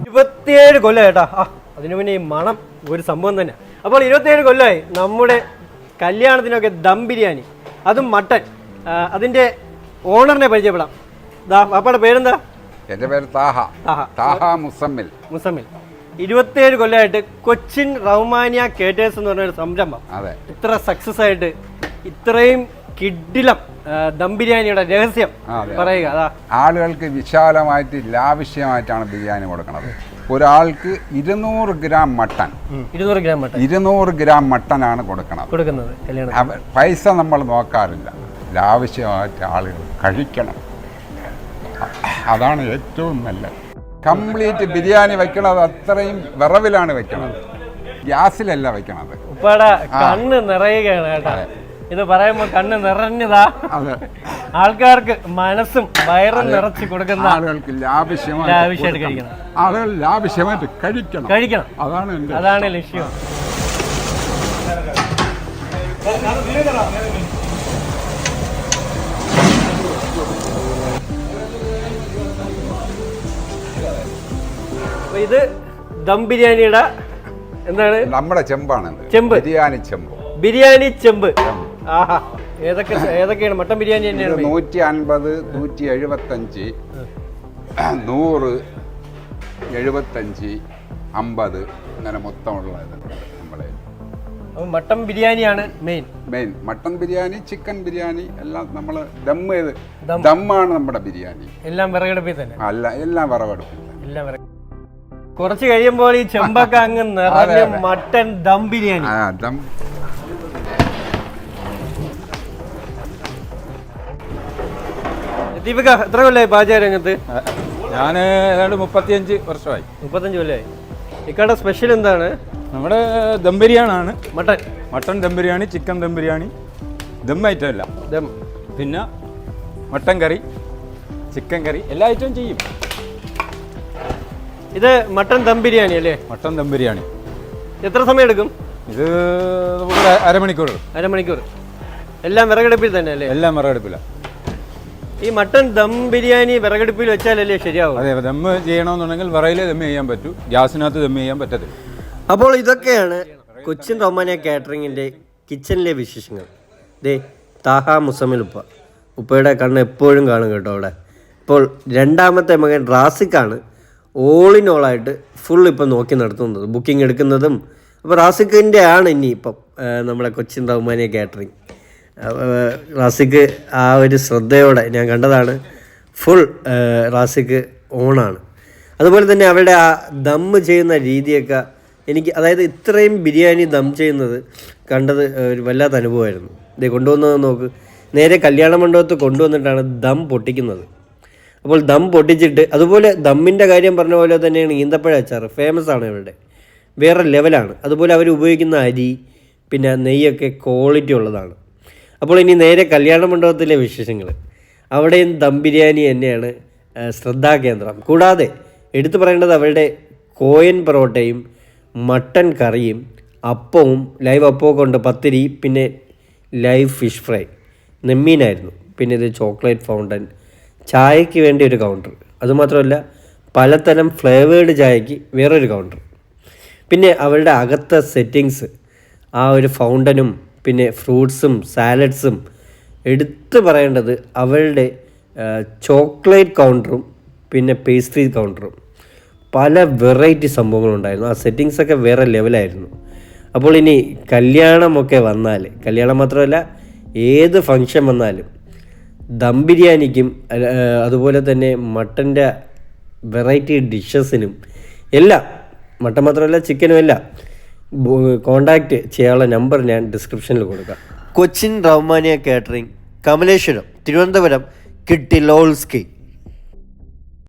ഇരുപത്തിയേഴ് കൊല്ലം കേട്ടാ ആ അതിനു പിന്നെ ഈ മണം ഒരു സംഭവം തന്നെ. അപ്പോൾ ഇരുപത്തിയേഴ് കൊല്ലമായി നമ്മുടെ കല്യാണത്തിനൊക്കെ ദം ബിരിയാണി അതും മട്ടൻ. അതിന്റെ ഓണറിനെ പരിചയപ്പെടാം. ദാ പാപ്പയുടെ പേരെന്താ? എന്റെ പേര് താഹ. താഹ. മുസമ്മിൽ. മുസമ്മിൽ. ഇരുപത്തിയേഴ് കൊല്ലമായിട്ട് കൊച്ചിൻ റൗമാനിയ കേറ്റേഴ്സ് എന്ന് പറഞ്ഞ ഒരു സംരംഭം. അതെ. ഇത്ര സക്സസ് ആയിട്ട് ഇത്രയും കിഡിലം ദം ബിരിയാണിയുടെ രഹസ്യം പറയുക അതാ. ആളുകൾക്ക് വിശാലമായിട്ട് ലാവശ്യമായിട്ടാണ് ബിരിയാണി കൊടുക്കുന്നത്. ഒരാൾക്ക് ഇരുന്നൂറ് ഗ്രാം മട്ടൺ. ഇരുന്നൂറ് ഗ്രാം മട്ടൻ ഇരുന്നൂറ് ഗ്രാം മട്ടനാണ് കൊടുക്കുന്നത് കൊടുക്കുന്നത് പൈസ നമ്മൾ നോക്കാറില്ല. ലാവശ്യമായിട്ട് ആളുകൾ കഴിക്കണം. അതാണ് ഏറ്റവും നല്ലത്. കംപ്ലീറ്റ് ബിരിയാണി വെക്കണത് അത്രയും വിറവിലാണ് വെക്കണത്. ഗ്യാസിലല്ല വെക്കണത്. കണ്ണ് നിറയുകയാണ് കേട്ടോ. ഇത് പറയുമ്പോ കണ്ണ് നിറഞ്ഞതാ. ആൾക്കാർക്ക് മനസ്സും വയറും നിറച്ച് കൊടുക്കുന്ന ആളുകൾക്ക് ലാവശ്യമായിട്ട് ലാവിഷായിട്ട് കഴിക്കണം. ആളുകൾ ലാവശ്യമായിട്ട് കഴിക്കണം. കഴിക്കണം. അതാണ് അതാണ് ലക്ഷ്യം. ഇത് ദം ബിരിയാണിയുടെ എന്താണ്? നമ്മുടെ ചെമ്പാണ് ചെമ്പ്. ബിരിയാണി ചെമ്പ്. ബിരിയാണി ചെമ്പ്. ആഹാ ഏതൊക്കെ ഏതൊക്കെയാണ്? മട്ടൻ ബിരിയാണി തന്നെയാണ്. നൂറ്റി അൻപത് നൂറ്റി എഴുപത്തഞ്ച് നൂറ് എഴുപത്തഞ്ച് അമ്പത് അങ്ങനെ മൊത്തമുള്ള നമ്മളെ. മട്ടൻ ബിരിയാണിയാണ് main main mutton biryani chicken biryani എല്ലാം നമ്മൾ ദം ചെയ്ത്. ദമ്മാണ് നമ്മുടെ ബിരിയാണി. എല്ലാം വിറകടുപ്പിൽ തന്നെ. അല്ല എല്ലാം വിറകടുപ്പിൽ എല്ലാം വിറക് കുറച്ച് കഴിയുമ്പോൾ ഈ ചെമ്പക്ക അങ്ങ് മട്ടൻ ദം ബിരിയാണി. ആ ദം ദീപിക എത്ര കൊല്ലായി പാചക രംഗത്ത്? ഞാൻ ഏതാണ്ട് മുപ്പത്തിയഞ്ച് വർഷമായി. മുപ്പത്തഞ്ച് കൊല്ലായി. ഇക്കാടെ സ്പെഷ്യൽ എന്താണ്? നമ്മുടെ dum ബിരിയാണാണ്. Mutton. Mutton dum biryani chicken dum biryani dum item അല്ല ദം. പിന്നെ മട്ടൻ കറി ചിക്കൻ കറി എല്ലാ ഐറ്റവും ചെയ്യും. ഇത് മട്ടൺ ദം ബിരിയാണി അല്ലേ? മട്ടൺ ദം ബിരിയാണി. എത്ര സമയം എടുക്കും? ഇത് നമുക്ക് അരമണിക്കൂർ. അരമണിക്കൂർ. എല്ലാം വിറകടുപ്പിൽ തന്നെ അല്ലേ? എല്ലാം വിറകടുപ്പില്ല ഈ മട്ടൺ ദം ബിരിയാണി വിറകടുപ്പിൽ വെച്ചാലല്ലേ ശരിയാവും? അതെ ദം ചെയ്യണമെന്നുണ്ടെങ്കിൽ വിറയിൽ ദം ചെയ്യാൻ പറ്റൂ. ഗ്യാസിനകത്ത് ദം ചെയ്യാൻ പറ്റത്തില്ല. അപ്പോൾ ഇതൊക്കെയാണ് കൊച്ചിൻ റൊമാനിയ കാറ്ററിങ്ങിന്റെ കിച്ചണിലെ വിശേഷങ്ങൾ. ദേ താഹ മുസമിൽ ഉപ്പ. ഉപ്പയുടെ കണ്ണ് എപ്പോഴും കാണും കേട്ടോ അവിടെ. ഇപ്പോൾ രണ്ടാമത്തെ മകൻ റാസിക്കാണ് ഓൾ ഇൻ ഓൾ ആയിട്ട് ഫുൾ ഇപ്പം നോക്കി നടത്തുന്നത് ബുക്കിംഗ് എടുക്കുന്നതും. അപ്പോൾ റാസിക്കിന്റെ ആണ് ഇനി ഇപ്പം നമ്മുടെ കൊച്ചിൻ റഹ്മാനിയ കാറ്ററിംഗ്. റാസിക്ക് ആ ഒരു ശ്രദ്ധയോടെ ഞാൻ കണ്ടതാണ്. ഫുൾ റാസിക്ക് ഓണാണ്. അതുപോലെ തന്നെ അവരുടെ ആ ദമ്മ് ചെയ്യുന്ന രീതിയൊക്കെ എനിക്ക് അതായത് ഇത്രയും ബിരിയാണി ദം ചെയ്യുന്നത് കണ്ടത് ഒരു വല്ലാത്ത അനുഭവമായിരുന്നു. ഇത് കൊണ്ടുവന്നത് നോക്ക്. നേരെ കല്യാണ മണ്ഡപത്ത് കൊണ്ടുവന്നിട്ടാണ് ദം പൊട്ടിക്കുന്നത്. അപ്പോൾ ദം പൊട്ടിച്ചിട്ട് അതുപോലെ ദമ്മിന്റെ കാര്യം പറഞ്ഞ പോലെ തന്നെയാണ് ഈന്തപ്പഴ അച്ചാർ ഫേമസ് ആണ് ഇവരുടെ വേറെ ലെവലാണ് അതുപോലെ അവർ ഉപയോഗിക്കുന്ന അരി പിന്നെ നെയ്യൊക്കെ ക്വാളിറ്റി ഉള്ളതാണ്. അപ്പോൾ ഇനി നേരെ കല്യാണ മണ്ഡപത്തിലെ വിശേഷങ്ങൾ. അവിടെയും ദം ബിരിയാണി തന്നെയാണ് ശ്രദ്ധാകേന്ദ്രം. കൂടാതെ എടുത്തു പറയേണ്ടത് അവരുടെ കോയൻ പൊറോട്ടയും മട്ടൻ കറിയും അപ്പവും ലൈവ് അപ്പവും കൊണ്ട് പത്തിരി പിന്നെ ലൈവ് ഫിഷ് ഫ്രൈ. നെമ്മീനായിരുന്നു. പിന്നെ ഇത് ചോക്ലേറ്റ് ഫൗണ്ടൻ ചായയ്ക്ക് വേണ്ടി ഒരു കൗണ്ടർ. അതുമാത്രമല്ല പലതരം ഫ്ലേവേഡ് ചായയ്ക്ക് വേറൊരു കൗണ്ടർ. പിന്നെ അവരുടെ അകത്തെ സെറ്റിങ്സ് ആ ഒരു ഫൗണ്ടനും പിന്നെ ഫ്രൂട്ട്സും സാലഡ്സും എടുത്തു പറയേണ്ടത് അവരുടെ ചോക്ലേറ്റ് കൗണ്ടറും പിന്നെ പേസ്ട്രി കൗണ്ടറും. പല വെറൈറ്റി സംഭവങ്ങളുണ്ടായിരുന്നു ആ സെറ്റിങ്സൊക്കെ വേറെ ലെവലായിരുന്നു അപ്പോൾ ഇനി കല്യാണമൊക്കെ വന്നാൽ കല്യാണം മാത്രമല്ല ഏത് ഫങ്ഷൻ വന്നാലും ദം ബിരിയാണിക്കും അതുപോലെ തന്നെ മട്ടന്റെ വെറൈറ്റി ഡിഷസിനും എല്ലാം മട്ടൻ മാത്രമല്ല ചിക്കനും എല്ലാം കോണ്ടാക്ട് ചെയ്യാനുള്ള നമ്പർ ഞാൻ ഡിസ്ക്രിപ്ഷനിൽ കൊടുക്കാം. കൊച്ചിൻ റഹ്മാനിയ കാറ്ററിംഗ് കമലേശ്വരം തിരുവനന്തപുരം കിട്ടിലോൾസ്കി